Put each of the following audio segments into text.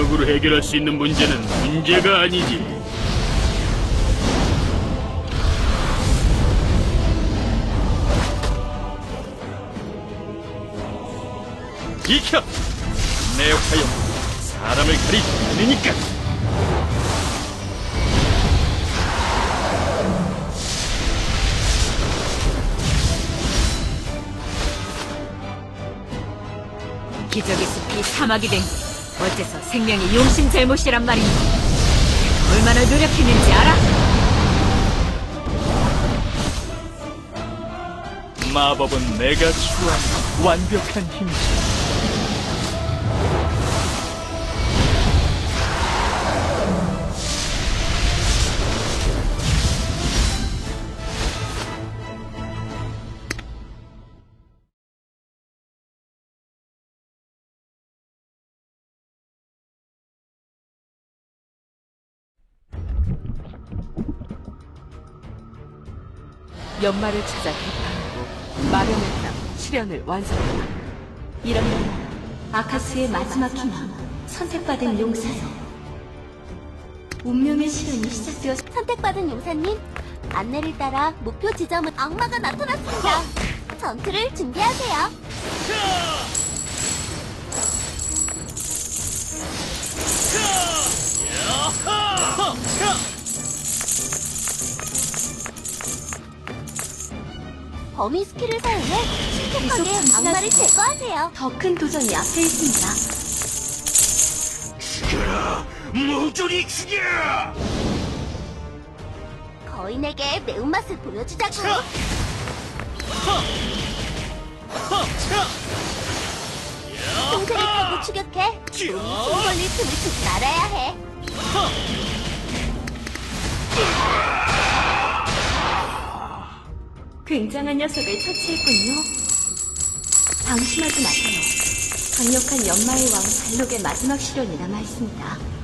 능력으로 해결할 수 있는 문제는 문제가 아니지. 비켜! 내 역하여 사람을 가리지 않으니까! 기적의 숲이 사막이 된 어째서 생명이 용신 잘못이란 말인가 얼마나 노력했는지 알아? 마법은 내가 추구하는 완벽한 힘이지. 연말을 찾아 개판하고 마련했다 실현을 완성한다. 이러면 아카스의 마지막 희망, 선택받은 용사요. 운명의 실현이 시작되어 선택받은 용사님, 안내를 따라 목표 지점은 악마가 나타났습니다. 전투를 준비하세요. 범위 스킬을 사용해 신속하게 계속. 악마를 제거하세요. 더 큰 도전이 앞에 있습니다. 죽여라! 모조리 죽여! 거인에게 매운맛을 보여주자고. 틈새를 타고 추격해. 숨 걸릴 틈을 주지 말아야 해. 굉장한 녀석을 처치했군요. 방심하지 마세요. 강력한 연마의 왕 발록의 마지막 실현이 남아 있습니다.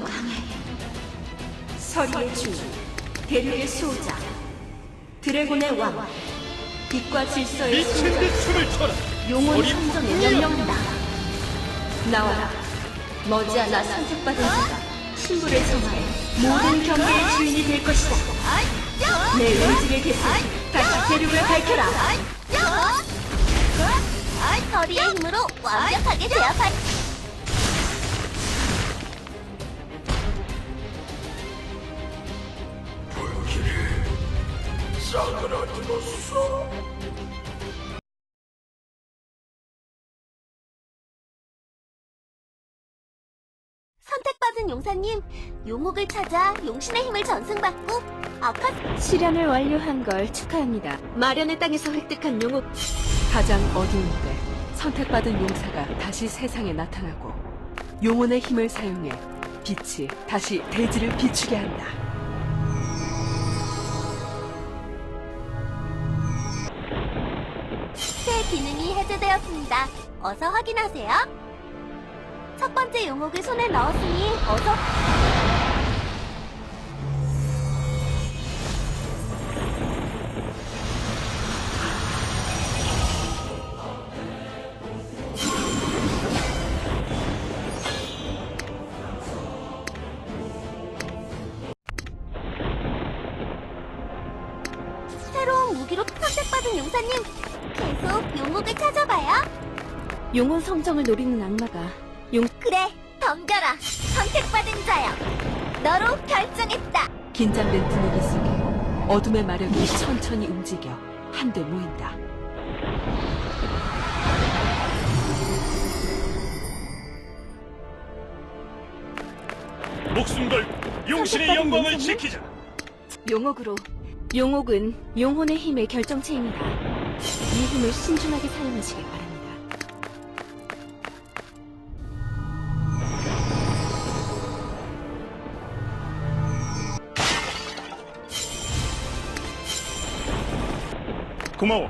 강해. 서리의 주, 대륙의 수호자, 드래곤의 왕, 빛과 질서의 미친 수호자, 듯 춤을 춰라! 용혼 어린 성정에 명령한다. 나와라. 머지않아 선택받은 자가 신부를 성하에 모든 경계의 주인이 될 것이다. 내 의지를 개선, 다시 대륙을 밝혀라. 거리의 힘으로 완벽하게 제압 할 선택받은 용사님, 용옥을 찾아 용신의 힘을 전승받고 아카 실현을 완료한 걸 축하합니다. 마련의 땅에서 획득한 용업 가장 어두운 때 선택받은 용사가 다시 세상에 나타나고 용혼의 힘을 사용해 빛이 다시 대지를 비추게 한다. 기능이 해제되었습니다. 어서 확인하세요. 첫 번째 용옥을 손에 넣었으니 어서 새로운 무기로 선택받은 용사님 계속 용옥을 찾아봐요. 용혼 성정을 노리는 악마가 용 그래, 덤벼라. 선택받은 자여. 너로 결정했다. 긴장된 분위기 속에 어둠의 마력이 천천히 움직여 한데 모인다. 목숨 걸고 용신의 영광을? 지키자! 용옥으로. 용옥은 용혼의 힘의 결정체입니다. 이 힘을 신중하게 사용하시길 바랍니다. 고마워.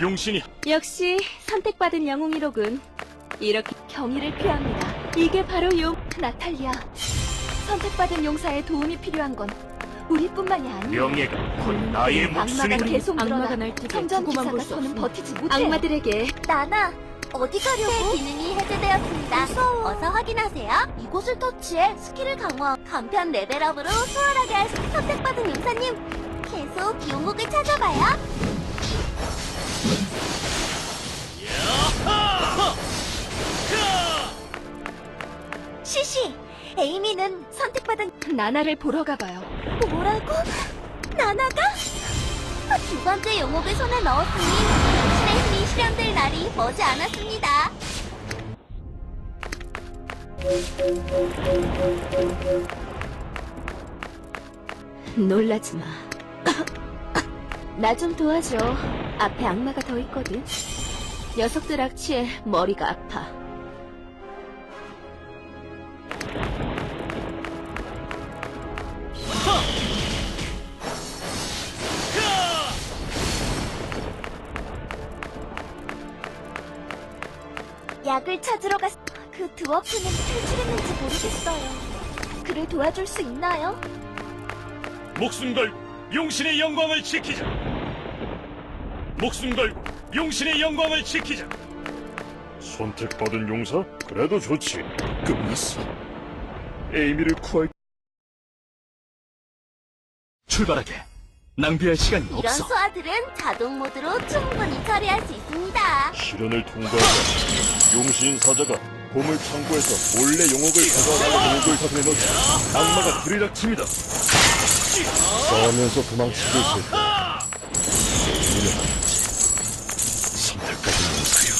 용신이 역시 선택받은 영웅이로군. 이렇게 경의를 표합니다. 이게 바로 용 나탈리아. 선택받은 용사의 도움이 필요한 건 우리뿐만이 아니야. 명예가 곧 나의 악마가 목숨이다. 계속 악마가 늘어나 날뛰게 점점 두고만 기사가 볼수 더는 없습니다. 버티지 못해. 악마들에게 나나 어디 가려고? 기능이 해제되었습니다. 어서 확인하세요. 이곳을 터치해 스킬을 강화. 간편 레벨업으로 수월하게 할 수- 선택받은 용사님. 계속 용옥을 찾아봐요. 시시, 에이미는 선택받은 나나를 보러 가봐요. 뭐라고? 나나가? 두 번째 용옥을 손에 넣었으니 당신의 힘이 실현될 날이 머지 않았습니다. 놀라지 마. 나 좀 도와줘. 앞에 악마가 더 있거든. 녀석들 악취에 머리가 아파. 약을 찾으러 갔... 그 드워프는 탈출했는지 모르겠어요. 그를 도와줄 수 있나요? 목숨 걸고 용신의 영광을 지키자. 목숨 걸고 용신의 영광을 지키자. 선택받은 용사? 그래도 좋지. 끝났어. 에이미를 구할 출발하게. 낭비할 시간이 이런 없어. 소아들은 자동 모드로 충분히 처리할 수 있습니다. 시련을 통과하자 용신 사자가 보물 창고에서 몰래 용옥을 가져와서 용옥을 가슴에 넣자 악마가 들이닥칩니다. 싸우면서 도망치고 있을 때 알았지. 선택받은 용사여.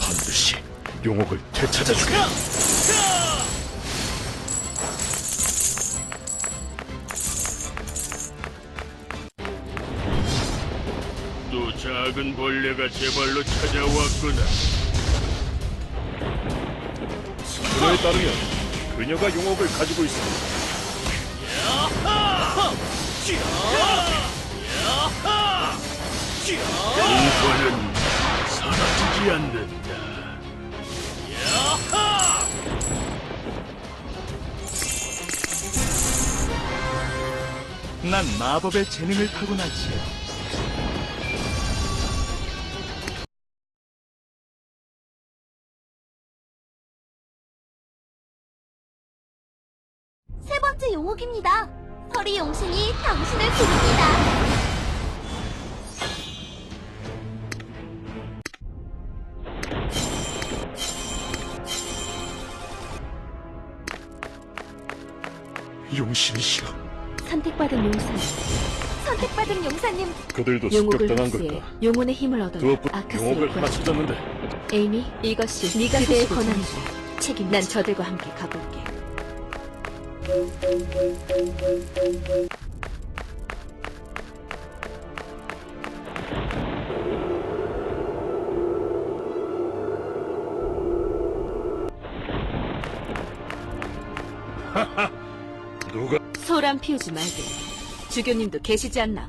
반드시 용옥을 되찾아주게. 작은 벌레가 제 발로 찾아왔구나. 그에 따르면 그녀가 용옥을 가지고 있습니다. 공포는 사라지지 않는다. 난 마법의 재능을 타고났지. 용옥입니다. 서리 용신이 당신을 부릅니다. 용신이시여. 선택받은 용사. 선택받은 용사님, 그들도 용옥을 습격당한 흡수해 걸까? 용혼의 힘을 얻어 두어뿐 아크스를 용옥을 하나 구하자. 찾았는데 에이미, 이것이 네가 그대의 권한이다. 책임. 난 저들과 함께 가볼게. 누가 소란 피우지 말게. 주교님도 계시지 않나?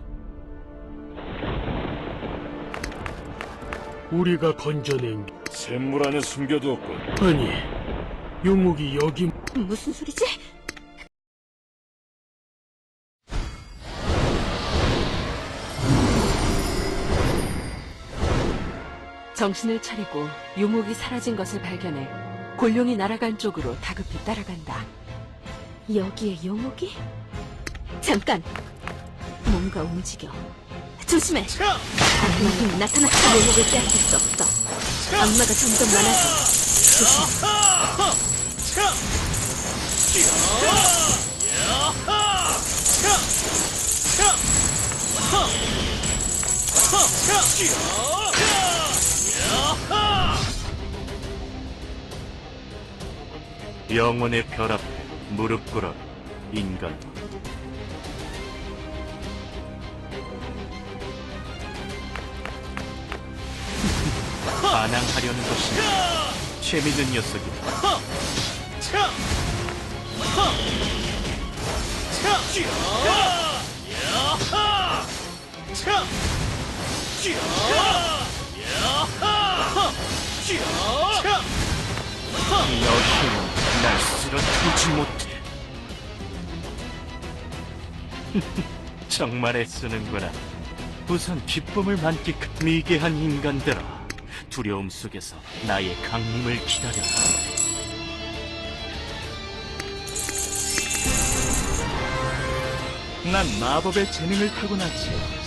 우리가 건져낸 게 샘물 안에 숨겨두었군. 아니 용옥이 여기 무슨 소리지? 정신을 차리고 용옥이 사라진 것을 발견해 골룡이 날아간 쪽으로 다급히 따라간다. 여기에 용옥이? 잠깐! 뭔가 움직여. 조심해! 악마 힘이 나타났다. 용옥을 빼앗길 수 없어. 악마가 점점 많아져. 조심해. 영혼의 별 앞에 무릎 꿇어 인간. 반항하려는 것이니 재밌는 녀석이다. 여신은 날 쓰러뜨리지 못해. 정말 애쓰는구나. 우선 기쁨을 만끽 미개한 인간들아. 두려움 속에서 나의 강림을 기다려라. 난 마법의 재능을 타고났지.